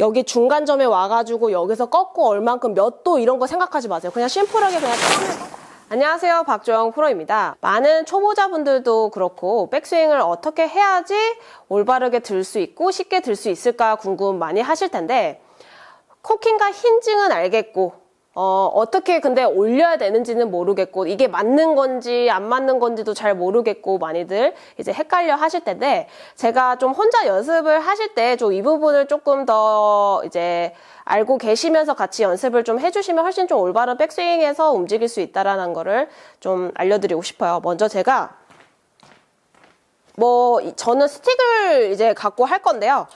여기 중간점에 와가지고 여기서 꺾고 얼만큼 몇 도 이런 거 생각하지 마세요. 그냥 심플하게 그냥 처음에 안녕하세요. 박조영 프로입니다. 많은 초보자분들도 그렇고 백스윙을 어떻게 해야지 올바르게 들 수 있고 쉽게 들 수 있을까 궁금 많이 하실 텐데 코킹과 힌징은 알겠고 어, 어떻게 근데 올려야 되는지는 모르겠고 이게 맞는 건지 안 맞는 건지도 잘 모르겠고 많이들 이제 헷갈려 하실 텐데 제가 좀 혼자 연습을 하실 때 좀 이 부분을 조금 더 이제 알고 계시면서 같이 연습을 좀 해주시면 훨씬 좀 올바른 백스윙에서 움직일 수 있다라는 거를 좀 알려드리고 싶어요. 먼저 제가 뭐 이- 저는 스틱을 이제 갖고 할 건데요.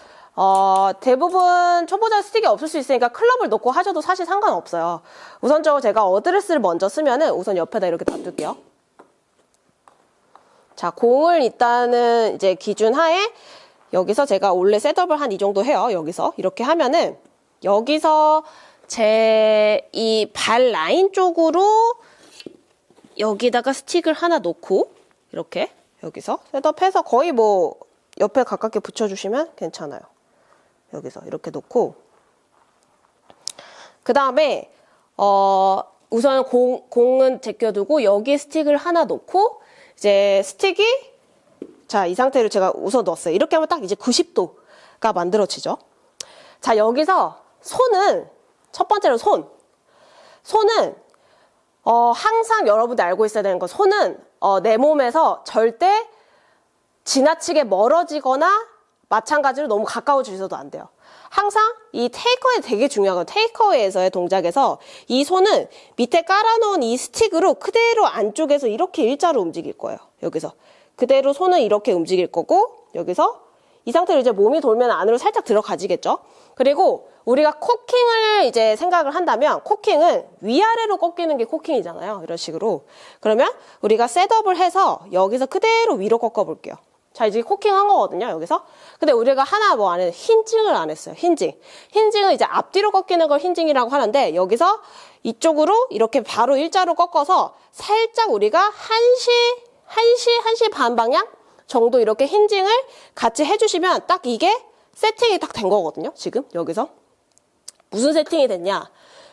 어, 대부분 초보자 스틱이 없을 수 있으니까 클럽을 놓고 하셔도 사실 상관없어요. 우선적으로 제가 어드레스를 먼저 쓰면은 우선 옆에다 이렇게 놔둘게요. 자, 공을 일단은 이제 기준 하에 여기서 제가 원래 셋업을 한 이 정도 해요. 여기서 이렇게 하면은 여기서 제 이 발 라인 쪽으로 여기다가 스틱을 하나 놓고 이렇게 여기서 셋업해서 거의 뭐 옆에 가깝게 붙여주시면 괜찮아요. 여기서 이렇게 놓고 그 다음에 어 우선 공, 공은 제껴두고 여기 스틱을 하나 놓고 이제 스틱이 자 이 상태로 제가 우선 넣었어요. 이렇게 하면 딱 이제 90도가 만들어지죠. 자 여기서 손은 첫 번째로 손 손은 어, 항상 여러분들 알고 있어야 되는 건 손은 어, 내 몸에서 절대 지나치게 멀어지거나 마찬가지로 너무 가까워지셔도 안 돼요. 항상 이 테이커에 되게 중요한 건 테이커웨에서의 동작에서 이 손은 밑에 깔아놓은 이 스틱으로 그대로 안쪽에서 이렇게 일자로 움직일 거예요. 여기서 그대로 손은 이렇게 움직일 거고 여기서 이 상태로 이제 몸이 돌면 안으로 살짝 들어가지겠죠. 그리고 우리가 코킹을 이제 생각을 한다면 코킹은 위아래로 꺾이는 게 코킹이잖아요. 이런 식으로. 그러면 우리가 셋업을 해서 여기서 그대로 위로 꺾어 볼게요. 자, 이제 코킹 한 거거든요, 여기서. 근데 우리가 하나 뭐 안 해, 힌징을 안 했어요, 힌징. 힌징은 이제 앞뒤로 꺾이는 걸 힌징이라고 하는데, 여기서 이쪽으로 이렇게 바로 일자로 꺾어서 살짝 우리가 한시, 한시, 한시 반 방향 정도 이렇게 힌징을 같이 해주시면 딱 이게 세팅이 딱 된 거거든요, 지금, 여기서. 무슨 세팅이 됐냐?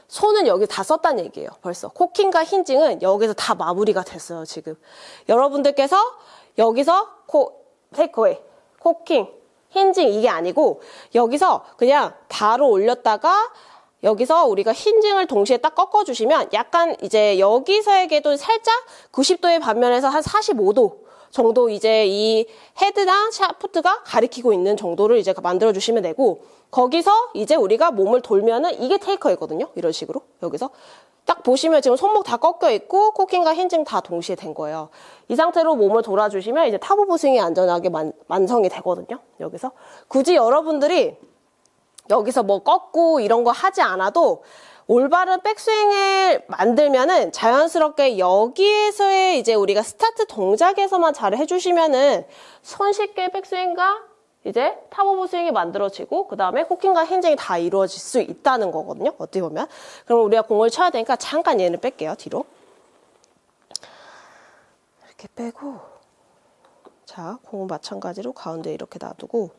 손은 여기 다 썼단 얘기예요. 벌써 코킹과 힌징은 여기서 다 마무리가 됐어요. 지금 여러분들께서 여기서 코 테이크웨이, 코킹, 힌징 이게 아니고 여기서 그냥 바로 올렸다가 여기서 우리가 힌징을 동시에 딱 꺾어주시면 약간 이제 여기서에게도 살짝 90도의 반면에서 한 45도 정도 이제 이 헤드랑 샤프트가 가리키고 있는 정도를 이제 만들어 주시면 되고 거기서 이제 우리가 몸을 돌면은 이게 테이커이거든요. 이런 식으로 여기서 딱 보시면 지금 손목 다 꺾여 있고 코킹과 힌징 다 동시에 된 거예요. 이 상태로 몸을 돌아주시면 이제 탑 오브 스윙이 안전하게 만, 완성이 되거든요. 여기서 굳이 여러분들이 여기서 뭐 꺾고 이런 거 하지 않아도 올바른 백스윙을 만들면은 자연스럽게 여기에서의 이제 우리가 스타트 동작에서만 잘 해주시면은 손쉽게 백스윙과 이제 탑 오브 스윙이 만들어지고 그 다음에 코킹과 힌징이 다 이루어질 수 있다는 거거든요. 어떻게 보면. 그럼 우리가 공을 쳐야 되니까 잠깐 얘는 뺄게요. 뒤로. 이렇게 빼고 자 공은 마찬가지로 가운데 이렇게 놔두고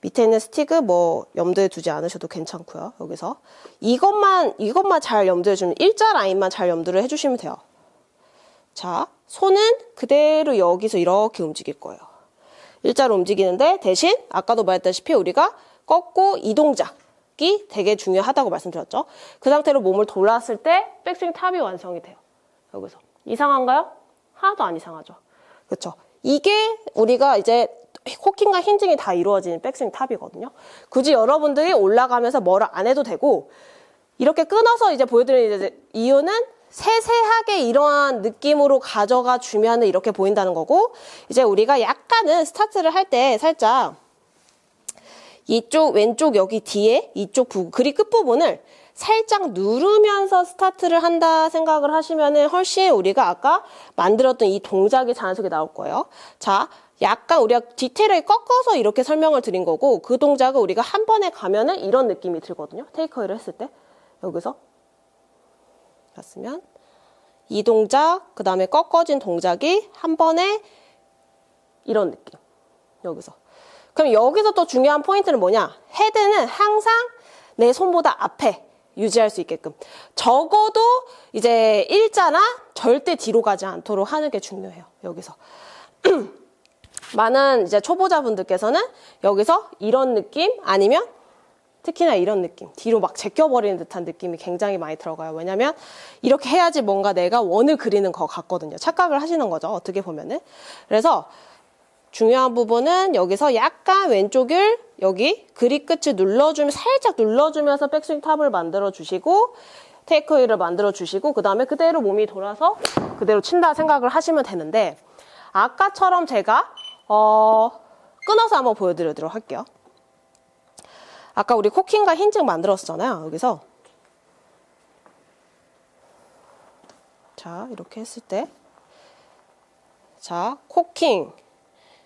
밑에 있는 스틱은 뭐 염두에 두지 않으셔도 괜찮고요. 여기서 이것만 이것만 잘 염두에 주면 일자 라인만 잘 염두를 해주시면 돼요. 자 손은 그대로 여기서 이렇게 움직일 거예요. 일자로 움직이는데 대신 아까도 말했다시피 우리가 꺾고 이 동작이 되게 중요하다고 말씀드렸죠. 그 상태로 몸을 돌았을 때 백스윙 탑이 완성이 돼요. 여기서 이상한가요? 하나도 안 이상하죠. 그렇죠. 이게 우리가 이제 코킹과 힌징이 다 이루어지는 백스윙 탑이거든요. 굳이 여러분들이 올라가면서 뭐를 안 해도 되고 이렇게 끊어서 이제 보여드리는 이유는 세세하게 이러한 느낌으로 가져가 주면은 이렇게 보인다는 거고 이제 우리가 약간은 스타트를 할 때 살짝 이쪽 왼쪽 여기 뒤에 이쪽 부 그립 끝부분을 살짝 누르면서 스타트를 한다 생각을 하시면은 훨씬 우리가 아까 만들었던 이 동작이 자연스럽게 나올 거예요. 자, 약간 우리가 디테일하게 꺾어서 이렇게 설명을 드린 거고 그 동작을 우리가 한 번에 가면은 이런 느낌이 들거든요. 테이크어를 했을 때 여기서 갔으면 이 동작 그 다음에 꺾어진 동작이 한 번에 이런 느낌 여기서 그럼 여기서 또 중요한 포인트는 뭐냐? 헤드는 항상 내 손보다 앞에 유지할 수 있게끔. 적어도 이제 일자나 절대 뒤로 가지 않도록 하는 게 중요해요. 여기서. 많은 이제 초보자분들께서는 여기서 이런 느낌 아니면 특히나 이런 느낌 뒤로 막 제껴버리는 듯한 느낌이 굉장히 많이 들어가요. 왜냐면 이렇게 해야지 뭔가 내가 원을 그리는 것 같거든요. 착각을 하시는 거죠 어떻게 보면은. 그래서 중요한 부분은 여기서 약간 왼쪽을 여기 그립 끝을 눌러주면 살짝 눌러주면서 백스윙 탑을 만들어 주시고 테이크웨이를 만들어 주시고 그 다음에 그대로 몸이 돌아서 그대로 친다 생각을 하시면 되는데 아까처럼 제가 어, 끊어서 한번 보여드리도록 할게요. 아까 우리 코킹과 힌징 만들었잖아요. 여기서 자 이렇게 했을 때 자, 코킹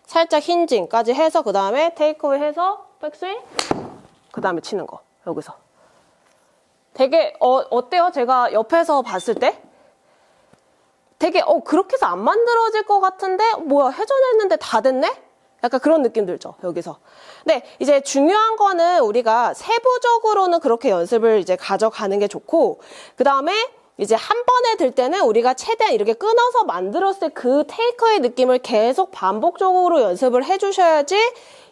살짝 힌징까지 해서 그 다음에 테이크웨이 해서 백스윙 그 다음에 치는 거 여기서 되게 어, 어때요? 제가 옆에서 봤을 때 되게 어 그렇게 해서 안 만들어질 것 같은데 뭐야 회전했는데 다 됐네? 약간 그런 느낌 들죠 여기서. 근데 이제 중요한 거는 우리가 세부적으로는 그렇게 연습을 이제 가져가는 게 좋고 그 다음에 이제 한 번에 들 때는 우리가 최대한 이렇게 끊어서 만들었을 때그 테이크의 느낌을 계속 반복적으로 연습을 해주셔야지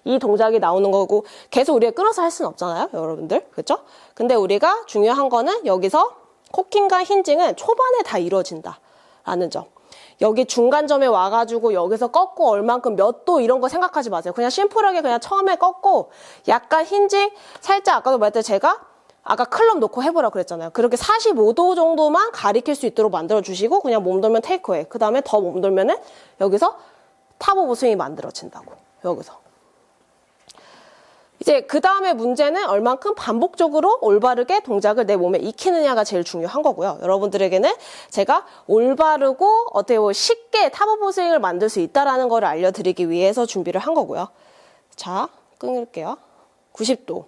이 동작이 나오는 거고 계속 우리가 끊어서 할 수는 없잖아요 여러분들 그렇죠? 근데 우리가 중요한 거는 여기서 코킹과 힌징은 초반에 다 이루어진다 라는 점 여기 중간점에 와가지고 여기서 꺾고 얼만큼 몇 도 이런 거 생각하지 마세요. 그냥 심플하게 그냥 처음에 꺾고 약간 힌지 살짝 아까도 말했듯 제가 아까 클럽 놓고 해보라 그랬잖아요. 그렇게 45도 정도만 가리킬 수 있도록 만들어 주시고 그냥 몸돌면 테이크웨이. 그 다음에 더 몸돌면은 여기서 탑 오브 스윙이 만들어진다고. 여기서. 이제 그 다음에 문제는 얼만큼 반복적으로 올바르게 동작을 내 몸에 익히느냐가 제일 중요한 거고요. 여러분들에게는 제가 올바르고 어떻게 보면 쉽게 탑오브 스윙을 만들 수 있다라는 걸 알려드리기 위해서 준비를 한 거고요. 자, 끊을게요. 90도,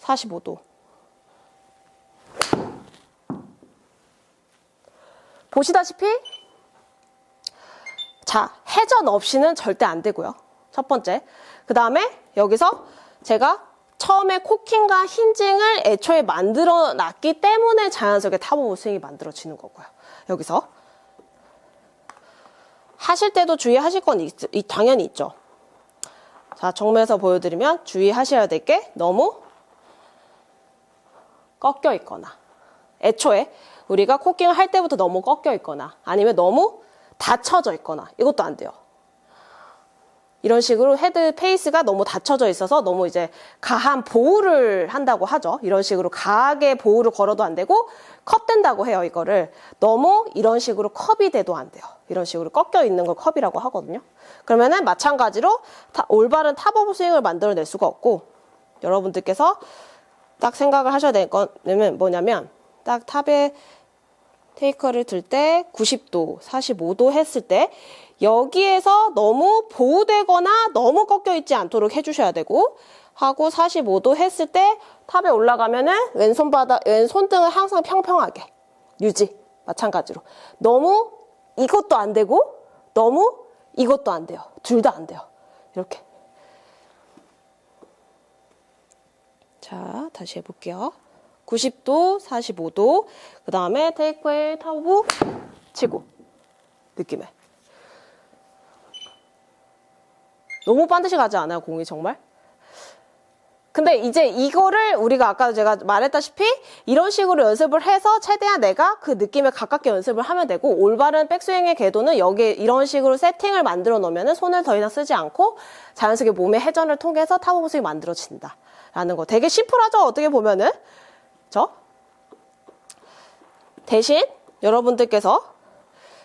45도. 보시다시피 자, 회전 없이는 절대 안 되고요. 첫 번째. 그 다음에 여기서 제가 처음에 코킹과 힌징을 애초에 만들어 놨기 때문에 자연스럽게 탑오브 스윙이 만들어지는 거고요. 여기서. 하실 때도 주의하실 건 있, 당연히 있죠. 자, 정면에서 보여드리면 주의하셔야 될 게 너무 꺾여 있거나 애초에 우리가 코킹을 할 때부터 너무 꺾여 있거나 아니면 너무 닫혀져 있거나 이것도 안 돼요. 이런 식으로 헤드 페이스가 너무 닫혀져 있어서 너무 이제 가한 보호를 한다고 하죠. 이런 식으로 가하게 보호를 걸어도 안 되고 컵 된다고 해요. 이거를 너무 이런 식으로 컵이 돼도 안 돼요. 이런 식으로 꺾여 있는 걸 컵이라고 하거든요. 그러면은 마찬가지로 타, 올바른 탑 오브 스윙을 만들어낼 수가 없고 여러분들께서 딱 생각을 하셔야 될 거는 뭐냐면 딱 탑에 테이커를 들 때 90도, 45도 했을 때 여기에서 너무 보호되거나 너무 꺾여 있지 않도록 해주셔야 되고 하고 45도 했을 때 탑에 올라가면은 왼손 바닥, 왼손 등을 항상 평평하게 유지 마찬가지로. 너무 이것도 안 되고 너무 이것도 안 돼요. 둘 다 안 돼요. 이렇게. 자 다시 해볼게요. 90도, 45도, 그 다음에 테이크웨이 타고 치고. 느낌에 너무 반드시 가지 않아요, 공이 정말? 근데 이제 이거를 우리가 아까 제가 말했다시피 이런 식으로 연습을 해서 최대한 내가 그 느낌에 가깝게 연습을 하면 되고 올바른 백스윙의 궤도는 여기 이런 식으로 세팅을 만들어 놓으면 손을 더 이상 쓰지 않고 자연스럽게 몸의 회전을 통해서 타고 스윙이 만들어진다. 라는 거. 되게 심플하죠? 어떻게 보면은. 저 대신 여러분들께서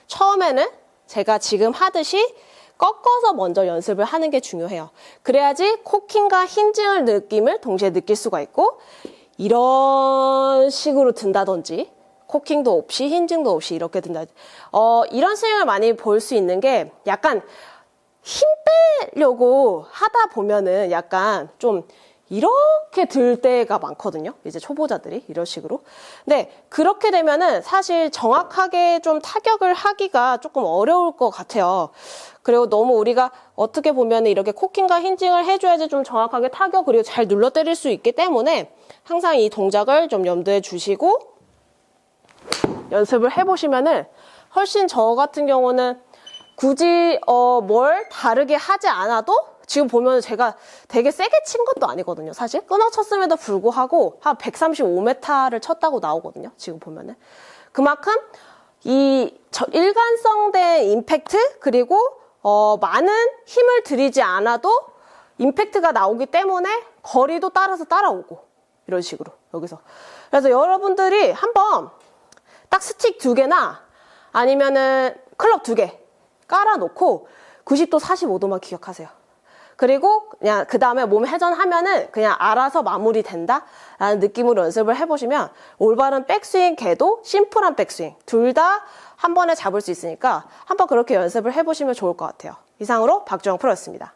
처음에는 제가 지금 하듯이 꺾어서 먼저 연습을 하는 게 중요해요. 그래야지 코킹과 힌징을 느낌을 동시에 느낄 수가 있고 이런 식으로 든다든지 코킹도 없이 힌징도 없이 이렇게 든다. 어, 이런 스윙을 많이 볼 수 있는 게 약간 힘 빼려고 하다 보면은 약간 좀 이렇게 들 때가 많거든요. 이제 초보자들이 이런 식으로. 근데 그렇게 되면은 사실 정확하게 좀 타격을 하기가 조금 어려울 것 같아요. 그리고 너무 우리가 어떻게 보면 이렇게 코킹과 힌징을 해줘야지 좀 정확하게 타격 그리고 잘 눌러 때릴 수 있기 때문에 항상 이 동작을 좀 염두에 주시고 연습을 해보시면은 훨씬 저 같은 경우는 굳이 어, 뭘 다르게 하지 않아도 지금 보면 제가 되게 세게 친 것도 아니거든요. 사실 끊어 쳤음에도 불구하고 한 135m를 쳤다고 나오거든요. 지금 보면은 그만큼 이 저- 일관성된 임팩트 그리고 어, 많은 힘을 들이지 않아도 임팩트가 나오기 때문에 거리도 따라서 따라오고 이런 식으로 여기서 그래서 여러분들이 한번 딱 스틱 두 개나 아니면은 클럽 두 개 깔아놓고 90도 45도만 기억하세요. 그리고 그냥 그 다음에 몸 회전하면은 그냥 알아서 마무리 된다 라는 느낌으로 연습을 해보시면 올바른 백스윙 개도 심플한 백스윙 둘 다 한 번에 잡을 수 있으니까 한번 그렇게 연습을 해보시면 좋을 것 같아요. 이상으로 박주영 프로였습니다.